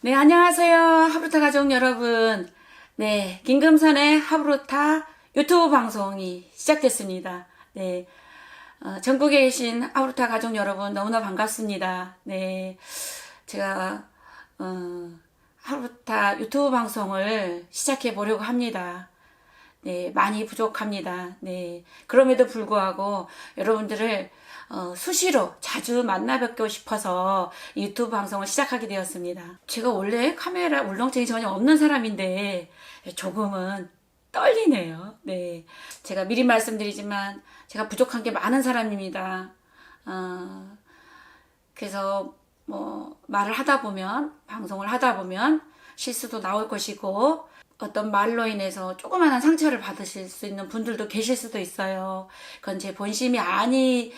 네, 안녕하세요. 하브루타 가족 여러분. 네, 김금선의 하브루타 유튜브 방송이 시작됐습니다. 네, 어, 전국에 계신 하브루타 가족 여러분 너무나 반갑습니다. 네, 제가, 어, 하브루타 유튜브 방송을 시작해 보려고 합니다. 네, 많이 부족합니다. 네, 그럼에도 불구하고 여러분들을 어, 수시로 자주 만나 뵙고 싶어서 유튜브 방송을 시작하게 되었습니다. 제가 원래 카메라 울렁증이 전혀 없는 사람인데 조금은 떨리네요. 네. 제가 미리 말씀드리지만 제가 부족한 게 많은 사람입니다. 어, 그래서 뭐 말을 하다 보면 방송을 하다 보면 실수도 나올 것이고 어떤 말로 인해서 조그마한 상처를 받으실 수 있는 분들도 계실 수도 있어요. 그건 제 본심이 아니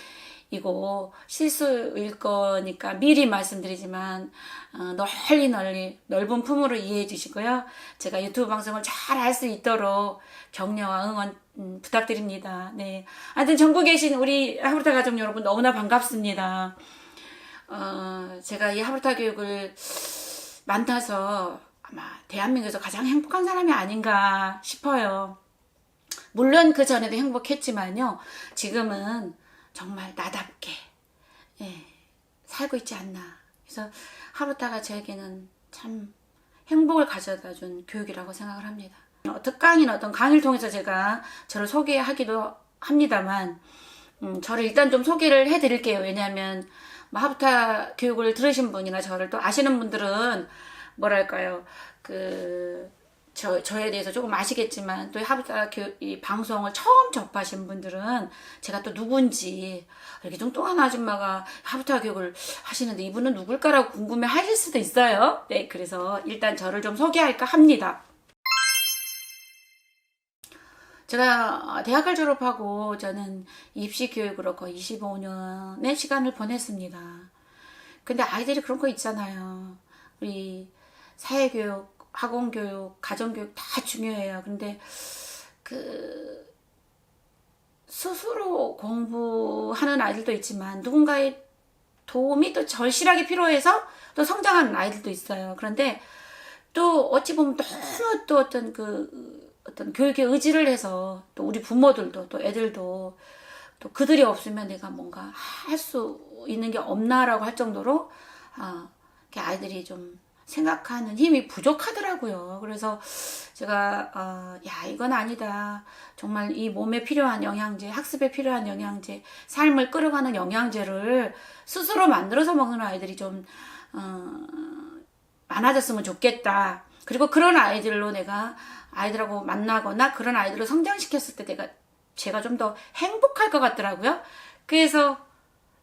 고 실수일 거니까 미리 말씀드리지만 어, 널리 널리 넓은 품으로 이해해 주시고요. 제가 유튜브 방송을 잘 할 수 있도록 격려와 응원 음, 부탁드립니다. 네. 하여튼 전국에 계신 우리 하브르타 가족 여러분 너무나 반갑습니다. 어, 제가 이 하브르타 교육을 만나서 아마 대한민국에서 가장 행복한 사람이 아닌가 싶어요. 물론 그 전에도 행복했지만요. 지금은 정말 나답게 예, 살고 있지 않나. 그래서 하루타가 저에게는 참 행복을 가져다 준 교육이라고 생각을 합니다. 어, 특강이나 어떤 강의를 통해서 제가 저를 소개하기도 합니다만 음, 저를 일단 좀 소개를 해드릴게요. 왜냐하면 뭐 하부타 교육을 들으신 분이나 저를 또 아시는 분들은 뭐랄까요 그 저, 저에 대해서 조금 아시겠지만 또 교육 이 방송을 처음 접하신 분들은 제가 또 누군지 이렇게 뚱뚱한 아줌마가 하부타 교육을 하시는데 이분은 누굴까라고 궁금해 하실 수도 있어요. 네, 그래서 일단 저를 좀 소개할까 합니다. 제가 대학을 졸업하고 저는 입시 교육으로 거의 25년의 시간을 보냈습니다. 근데 아이들이 그런 거 있잖아요. 우리 사회교육, 학원 교육, 가정 교육 다 중요해요. 근데 그 스스로 공부하는 아이들도 있지만 누군가의 도움이 또 절실하게 필요해서 또 성장하는 아이들도 있어요. 그런데 또 어찌 보면 너무 또 어떤 그 어떤 교육에 의지를 해서 또 우리 부모들도 또 애들도 또 그들이 없으면 내가 뭔가 할 수 있는 게 없나라고 할 정도로 아, 이렇게 아이들이 좀 생각하는 힘이 부족하더라고요. 그래서 제가 어, 야 이건 아니다. 정말 이 몸에 필요한 영양제, 학습에 필요한 영양제, 삶을 끌어가는 영양제를 스스로 만들어서 먹는 아이들이 좀 어, 많아졌으면 좋겠다. 그리고 그런 아이들로 내가 아이들하고 만나거나 그런 아이들을 성장시켰을 때 내가 제가 좀 더 행복할 것 같더라고요. 그래서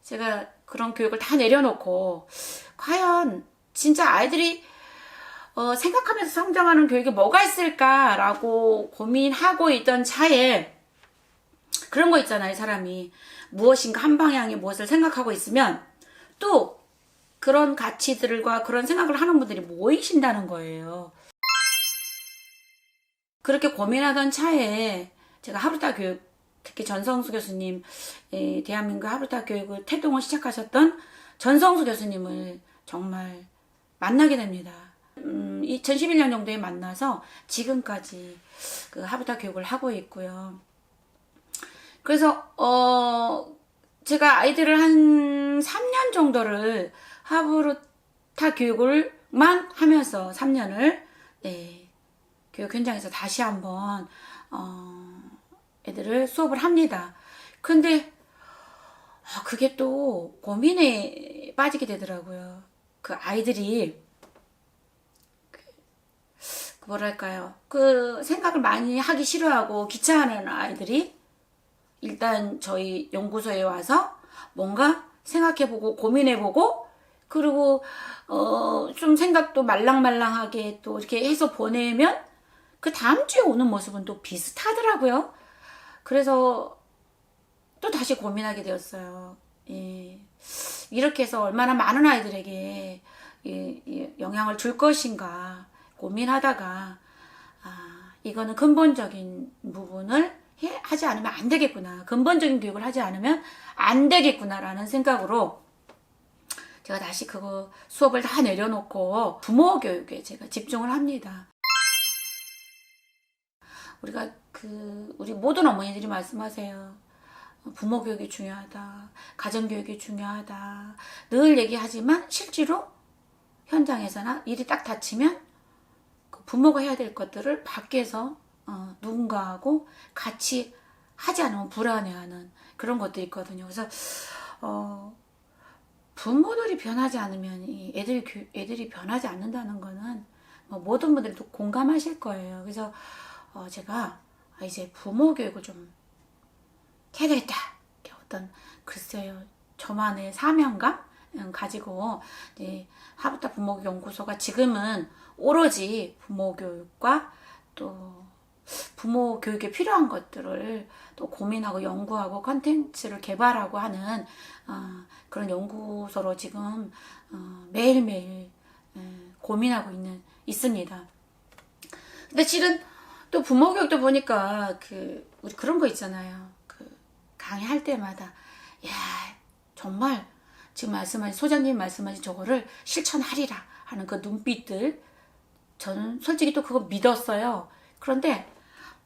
제가 그런 교육을 다 내려놓고 과연 진짜 아이들이 어, 생각하면서 성장하는 교육이 뭐가 있을까라고 고민하고 있던 차에 그런 거 있잖아요, 사람이. 무엇인가 한 방향에 무엇을 생각하고 있으면 또 그런 가치들과 그런 생각을 하는 분들이 모이신다는 거예요. 그렇게 고민하던 차에 제가 하루타 교육, 특히 전성수 교수님, 에, 대한민국 하루타 교육을 태동을 시작하셨던 전성수 교수님을 정말 만나게 됩니다. 음, 2011년 정도에 만나서 지금까지 그 하루타 교육을 하고 있고요. 그래서, 어, 제가 아이들을 한 3년 정도를 하브루타 교육을만 하면서 3년을, 네, 교육 현장에서 다시 한번 어, 애들을 수업을 합니다. 근데 아, 그게 또 고민에 빠지게 되더라고요. 그 아이들이 그, 그 뭐랄까요? 그 생각을 많이 하기 싫어하고 귀찮아하는 아이들이 일단 저희 연구소에 와서 뭔가 생각해보고 고민해보고 그리고 어, 좀 생각도 말랑말랑하게 또 이렇게 해서 보내면 그 다음 주에 오는 모습은 또 비슷하더라고요. 그래서 또 다시 고민하게 되었어요. 예. 이렇게 해서 얼마나 많은 아이들에게 영향을 줄 것인가 고민하다가 아, 이거는 근본적인 부분을 해, 하지 않으면 안 되겠구나. 근본적인 교육을 하지 않으면 안 되겠구나라는 생각으로 제가 다시 그거 수업을 다 내려놓고 부모 교육에 제가 집중을 합니다. 우리가 그 우리 모든 어머니들이 말씀하세요. 부모 교육이 중요하다. 가정 교육이 중요하다. 늘 얘기하지만 실제로 현장에서나 일이 딱 닥치면 그 부모가 해야 될 것들을 밖에서 어, 누군가하고 같이 하지 않으면 불안해하는 그런 것도 있거든요. 그래서 어, 부모들이 변하지 않으면 이 애들 교, 애들이 변하지 않는다는 거는 뭐 모든 분들이 또 공감하실 거예요. 그래서 어, 제가 아, 이제 부모 교육을 좀 해야 되겠다. 어떤 글쎄요 저만의 사명감 음, 가지고 하부타 부모 연구소가 지금은 오로지 부모 교육과 또 부모 교육에 필요한 것들을 또 고민하고 연구하고 컨텐츠를 개발하고 하는 어, 그런 연구소로 지금 어, 매일매일 에, 고민하고 있는 있습니다. 근데 실은 또 부모 교육도 보니까 그 우리 그런 거 있잖아요. 그 강의할 때마다 야 정말 지금 말씀하신 소장님 말씀하신 저거를 실천하리라 하는 그 눈빛들 저는 솔직히 또 그거 믿었어요. 그런데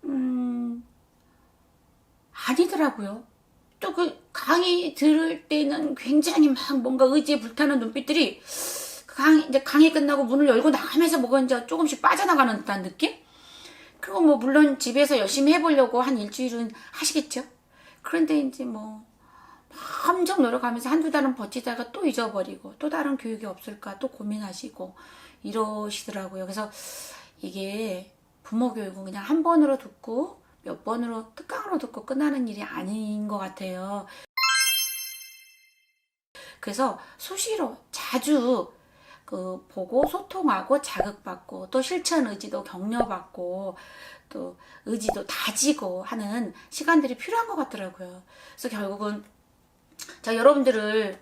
음 아니더라고요. 또 그 강의 들을 때는 굉장히 막 뭔가 의지에 불타는 눈빛들이 그 강의 이제 강의 끝나고 문을 열고 나가면서 뭐가 이제 조금씩 빠져나가는 듯한 느낌? 그리고 뭐 물론 집에서 열심히 해보려고 한 일주일은 하시겠죠. 그런데 이제 뭐 엄청 노력하면서 한두 달은 버티다가 또 잊어버리고 또 다른 교육이 없을까 또 고민하시고 이러시더라고요. 그래서 이게 부모 교육은 그냥 한 번으로 듣고 몇 번으로 특강으로 듣고 끝나는 일이 아닌 것 같아요. 그래서 수시로 자주 그 보고 소통하고 자극받고 또 실천 의지도 격려받고 또 의지도 다지고 하는 시간들이 필요한 것 같더라고요. 그래서 결국은 자 여러분들을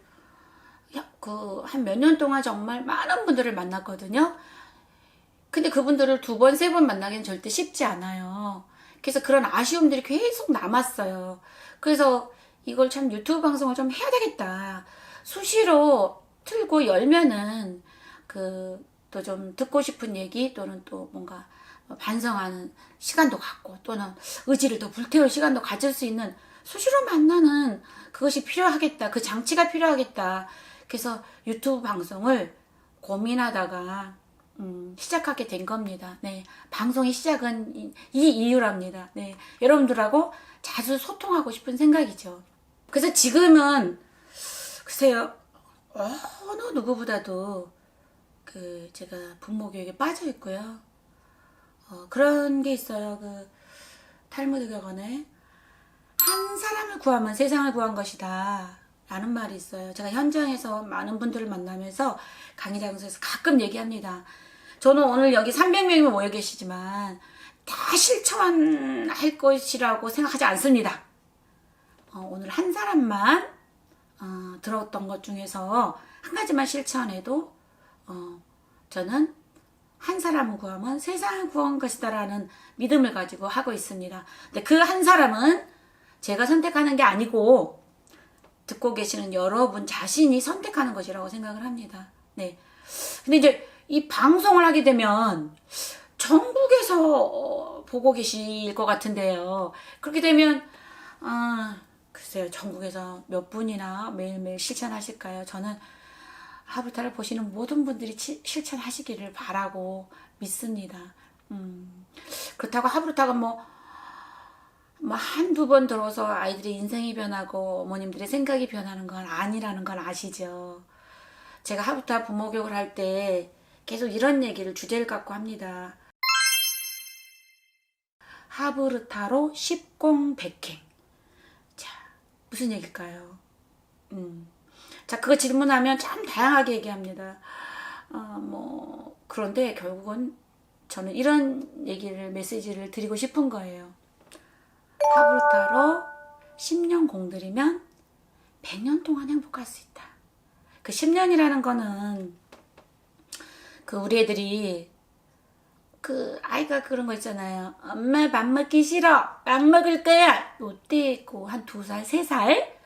그 한 몇 년 동안 정말 많은 분들을 만났거든요. 근데 그분들을 두 번, 세 번 만나기는 절대 쉽지 않아요. 그래서 그런 아쉬움들이 계속 남았어요. 그래서 이걸 참 유튜브 방송을 좀 해야 되겠다. 수시로 틀고 열면은 그 또 좀 듣고 싶은 얘기 또는 또 뭔가 반성하는 시간도 갖고 또는 의지를 더 불태울 시간도 가질 수 있는 수시로 만나는 그것이 필요하겠다. 그 장치가 필요하겠다. 그래서 유튜브 방송을 고민하다가 음, 시작하게 된 겁니다. 네, 방송의 시작은 이, 이 이유랍니다. 네, 여러분들하고 자주 소통하고 싶은 생각이죠. 그래서 지금은 글쎄요 어느 누구보다도 그 제가 부모 교육에 빠져 있고요. 어, 그런 게 있어요. 그 탈무드 격언에 한 사람을 구하면 세상을 구한 것이다. 라는 말이 있어요. 제가 현장에서 많은 분들을 만나면서 강의 장소에서 가끔 얘기합니다. 저는 오늘 여기 300명이 모여 계시지만 다 실천할 것이라고 생각하지 않습니다. 어, 오늘 한 사람만 어, 들었던 것 중에서 한 가지만 실천해도 어, 저는 한 사람을 구하면 세상을 구한 것이다라는 믿음을 가지고 하고 있습니다. 근데 그 한 사람은 제가 선택하는 게 아니고 듣고 계시는 여러분 자신이 선택하는 것이라고 생각을 합니다. 네. 근데 이제 이 방송을 하게 되면 전국에서 보고 계실 것 같은데요. 그렇게 되면 아 글쎄요 전국에서 몇 분이나 매일매일 실천하실까요? 저는 하부타를 보시는 모든 분들이 치, 실천하시기를 바라고 믿습니다. 음, 그렇다고 하부타가 뭐, 뭐 한두 번 들어서 아이들의 인생이 변하고 어머님들의 생각이 변하는 건 아니라는 걸 아시죠? 제가 하부타 부모 교육을 할 때 계속 이런 얘기를 주제를 갖고 합니다. 하브르타로 십공백행. 자, 무슨 얘기일까요? 음. 자, 그거 질문하면 참 다양하게 얘기합니다. 어, 뭐, 그런데 결국은 저는 이런 얘기를, 메시지를 드리고 싶은 거예요. 하브르타로 10년 공들이면 100년 동안 행복할 수 있다. 그 10년이라는 거는 그 우리 애들이 그 아이가 그런 거 있잖아요. 엄마 밥 먹기 싫어. 밥 먹을 거야. 요때 있고 한 두 살, 세 살?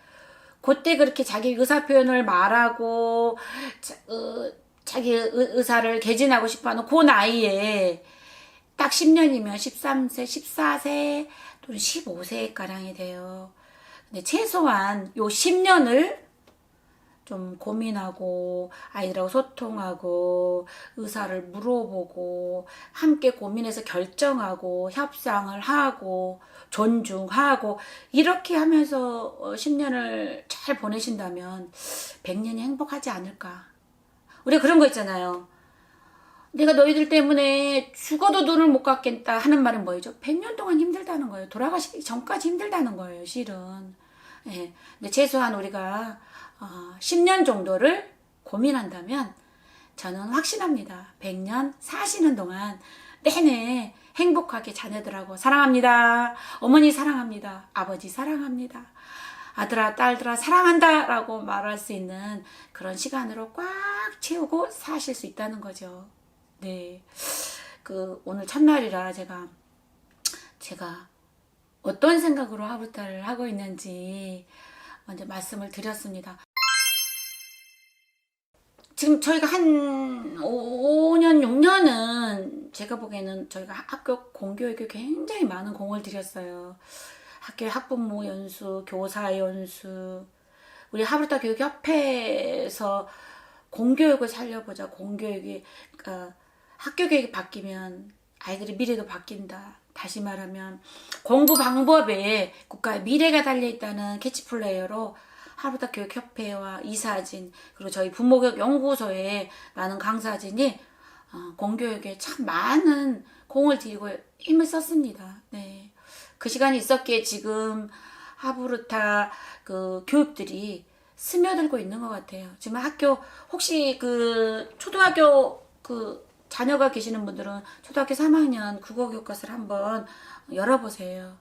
그때 그렇게 자기 의사 표현을 말하고 자, 어, 자기 의, 의사를 개진하고 싶어하는 그 나이에 딱 10년이면 13세, 14세 또는 15세 가량이 돼요. 근데 최소한 요 10년을 좀 고민하고 아이들하고 소통하고 의사를 물어보고 함께 고민해서 결정하고 협상을 하고 존중하고 이렇게 하면서 어, 10년을 잘 보내신다면 100년이 행복하지 않을까. 우리가 그런 거 있잖아요. 내가 너희들 때문에 죽어도 눈을 못 감겠다 하는 말은 뭐죠? 100년 동안 힘들다는 거예요. 돌아가시기 전까지 힘들다는 거예요, 실은. 예. 근데 최소한 우리가 어, 10년 정도를 고민한다면 저는 확신합니다. 100년 사시는 동안 내내 행복하게 자녀들하고 사랑합니다. 어머니 사랑합니다. 아버지 사랑합니다. 아들아, 딸들아, 사랑한다! 라고 말할 수 있는 그런 시간으로 꽉 채우고 사실 수 있다는 거죠. 네. 그, 오늘 첫날이라 제가, 제가 어떤 생각으로 하루탈을 하고 있는지 먼저 말씀을 드렸습니다. 지금 저희가 한 5년, 6년은 제가 보기에는 저희가 학교 공교육에 굉장히 많은 공을 들였어요. 학교 학부모 연수, 교사 연수, 우리 하루타 교육협회에서 공교육을 살려보자. 공교육이, 그러니까 학교 교육이 바뀌면 아이들의 미래도 바뀐다. 다시 말하면 공부 방법에 국가의 미래가 달려있다는 캐치플레이어로 하루다 교육협회와 이사진 그리고 저희 부모교육 연구소에 많은 강사진이 어, 공교육에 참 많은 공을 들이고 힘을 썼습니다. 네. 그 시간이 있었기에 지금 하부르타 그 교육들이 스며들고 있는 것 같아요. 지금 학교 혹시 그 초등학교 그 자녀가 계시는 분들은 초등학교 3학년 국어 교과서를 한번 열어보세요.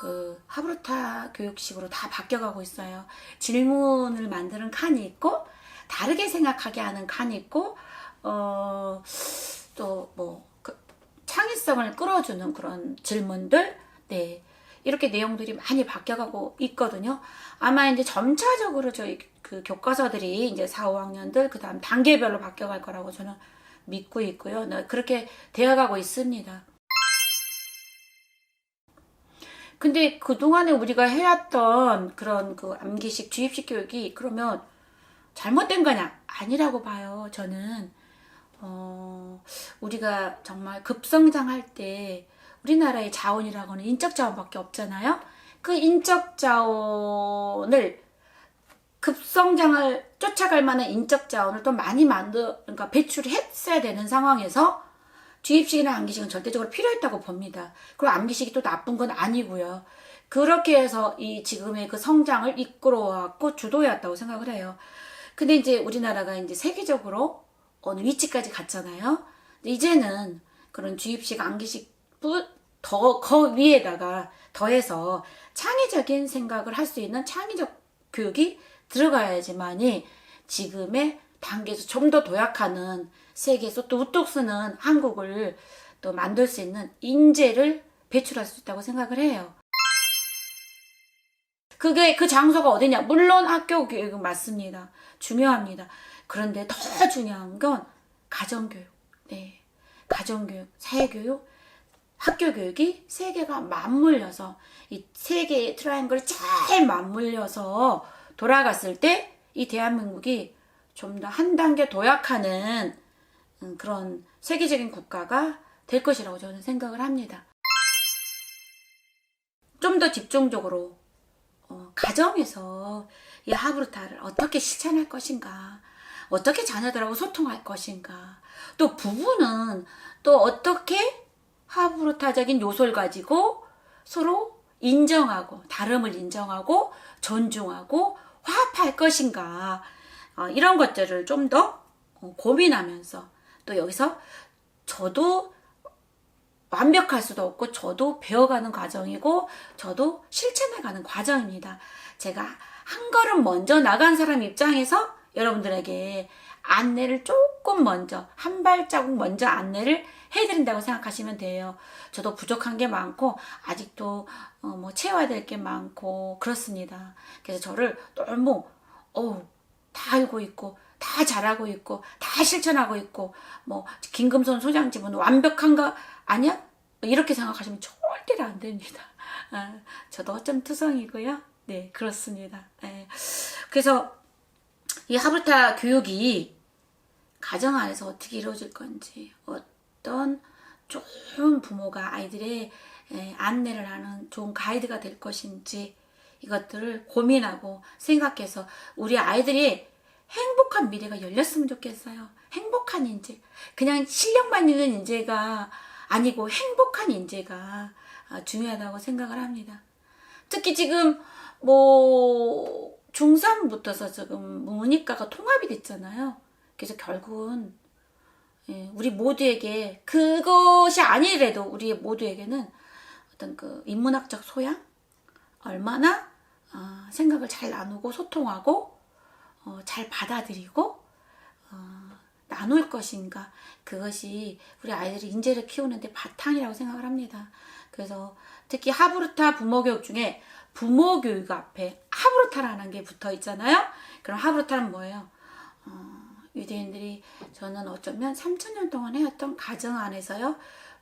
그 하브루타 교육식으로 다 바뀌어가고 있어요. 질문을 만드는 칸이 있고 다르게 생각하게 하는 칸이 있고 어 또뭐 그 창의성을 끌어주는 그런 질문들 네 이렇게 내용들이 많이 바뀌어가고 있거든요. 아마 이제 점차적으로 저희 그 교과서들이 이제 4, 5학년들 그 다음 단계별로 바뀌어갈 거라고 저는 믿고 있고요. 네, 그렇게 되어가고 있습니다. 근데 그동안에 우리가 해왔던 그런 그 암기식, 주입식 교육이 그러면 잘못된 거냐? 아니라고 봐요, 저는. 어, 우리가 정말 급성장할 때 우리나라의 자원이라고는 인적 자원밖에 없잖아요? 그 인적 자원을 급성장을 쫓아갈 만한 인적 자원을 또 많이 만들, 그러니까 배출했어야 되는 상황에서 주입식이나 암기식은 절대적으로 필요했다고 봅니다. 그리고 암기식이 또 나쁜 건 아니고요. 그렇게 해서 이 지금의 그 성장을 이끌어왔고 주도해왔다고 생각을 해요. 근데 이제 우리나라가 이제 세계적으로 어느 위치까지 갔잖아요. 이제는 그런 주입식, 암기식 더, 그 위에다가 더해서 창의적인 생각을 할 수 있는 창의적 교육이 들어가야지만이 지금의 단계에서 좀 더 도약하는 세계에서 또 우뚝 쓰는 한국을 또 만들 수 있는 인재를 배출할 수 있다고 생각을 해요. 그게 그 장소가 어디냐? 물론 학교 교육은 맞습니다. 중요합니다. 그런데 더 중요한 건 가정교육. 네. 가정교육, 사회교육, 학교 교육이 세 개가 맞물려서 이 세 개의 트라이앵글이 잘 맞물려서 돌아갔을 때 이 대한민국이 좀 더 한 단계 도약하는 음, 그런 세계적인 국가가 될 것이라고 저는 생각을 합니다. 좀 더 집중적으로 어, 가정에서 이 하브루타를 어떻게 실천할 것인가, 어떻게 자녀들하고 소통할 것인가, 또 부부는 또 어떻게 하브루타적인 요소를 가지고 서로 인정하고 다름을 인정하고 존중하고 화합할 것인가 어, 이런 것들을 좀 더 고민하면서 또 여기서 저도 완벽할 수도 없고 저도 배워가는 과정이고 저도 실천해가는 과정입니다. 제가 한 걸음 먼저 나간 사람 입장에서 여러분들에게 안내를 조금 먼저 한 발자국 먼저 안내를 해드린다고 생각하시면 돼요. 저도 부족한 게 많고 아직도 어, 뭐 채워야 될 게 많고 그렇습니다. 그래서 저를 너무 어우 다 알고 있고 다 잘하고 있고 다 실천하고 있고 뭐 김금선 소장집은 완벽한가 아니야? 이렇게 생각하시면 절대로 안 됩니다. 아, 저도 어쩜 투성이고요. 네 그렇습니다. 예. 그래서 이 하브타 교육이 가정 안에서 어떻게 이루어질 건지 어떤 좋은 부모가 아이들의 에, 안내를 하는 좋은 가이드가 될 것인지 이것들을 고민하고 생각해서 우리 아이들이 행복한 미래가 열렸으면 좋겠어요. 행복한 인재. 그냥 실력만 있는 인재가 아니고 행복한 인재가 아, 중요하다고 생각을 합니다. 특히 지금 뭐 중3부터서 지금 문이과가 통합이 됐잖아요. 그래서 결국은 예, 우리 모두에게 그것이 아니래도 우리 모두에게는 어떤 그 인문학적 소양 얼마나 어, 생각을 잘 나누고 소통하고 어, 잘 받아들이고 어, 나눌 것인가 그것이 우리 아이들이 인재를 키우는데 바탕이라고 생각을 합니다. 그래서 특히 하브루타 부모 교육 중에 부모 교육 앞에 하브루타라는 게 붙어 있잖아요. 그럼 하브루타는 뭐예요? 어, 유대인들이 저는 어쩌면 3천년 동안 해왔던 가정 안에서요.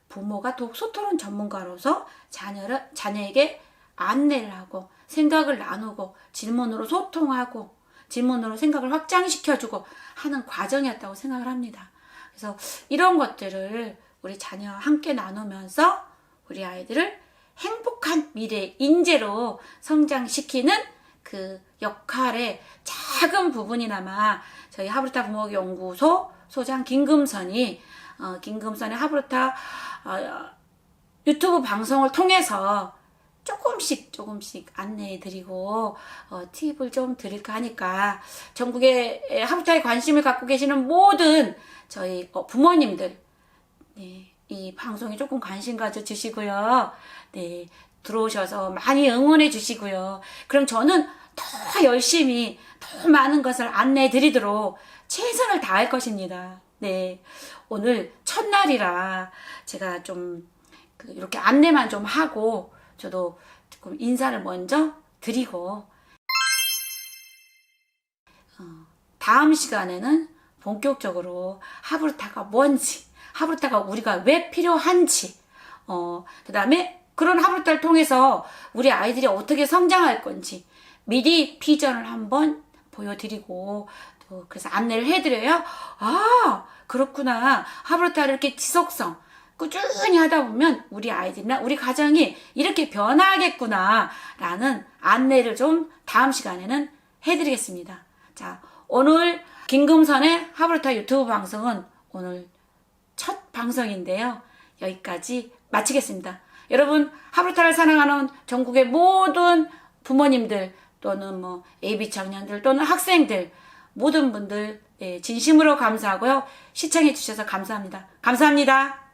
부모가 독소토론 전문가로서 자녀를, 자녀에게 안내를 하고 생각을 나누고 질문으로 소통하고 질문으로 생각을 확장시켜주고 하는 과정이었다고 생각을 합니다. 그래서 이런 것들을 우리 자녀와 함께 나누면서 우리 아이들을 행복한 미래 인재로 성장시키는 그 역할의 작은 부분이나마 저희 하브르타 부모교 연구소 소장 김금선이 어, 김금선의 하브르타 어, 유튜브 방송을 통해서 조금씩 조금씩 안내해 드리고 어, 팁을 좀 드릴까 하니까 전국에 하브타에 관심을 갖고 계시는 모든 저희 어, 부모님들 네, 이 방송에 조금 관심 가져 주시고요. 네, 들어오셔서 많이 응원해 주시고요. 그럼 저는 더 열심히 더 많은 것을 안내해 드리도록 최선을 다할 것입니다. 네, 오늘 첫날이라 제가 좀그 이렇게 안내만 좀 하고 저도 조금 인사를 먼저 드리고 어, 다음 시간에는 본격적으로 하브르타가 뭔지, 하브르타가 우리가 왜 필요한지, 어, 그 다음에 그런 하브르타를 통해서 우리 아이들이 어떻게 성장할 건지 미리 비전을 한번 보여드리고 또 그래서 안내를 해드려요. 아, 그렇구나. 하브르타를 이렇게 지속성, 꾸준히 하다 보면 우리 아이들이나 우리 가정이 이렇게 변하겠구나 라는 안내를 좀 다음 시간에는 해드리겠습니다. 자, 오늘 김금선의 하브르타 유튜브 방송은 오늘 첫 방송인데요. 여기까지 마치겠습니다. 여러분, 하브르타를 사랑하는 전국의 모든 부모님들 또는 뭐 AB 청년들 또는 학생들 모든 분들 예, 진심으로 감사하고요. 시청해 주셔서 감사합니다. 감사합니다.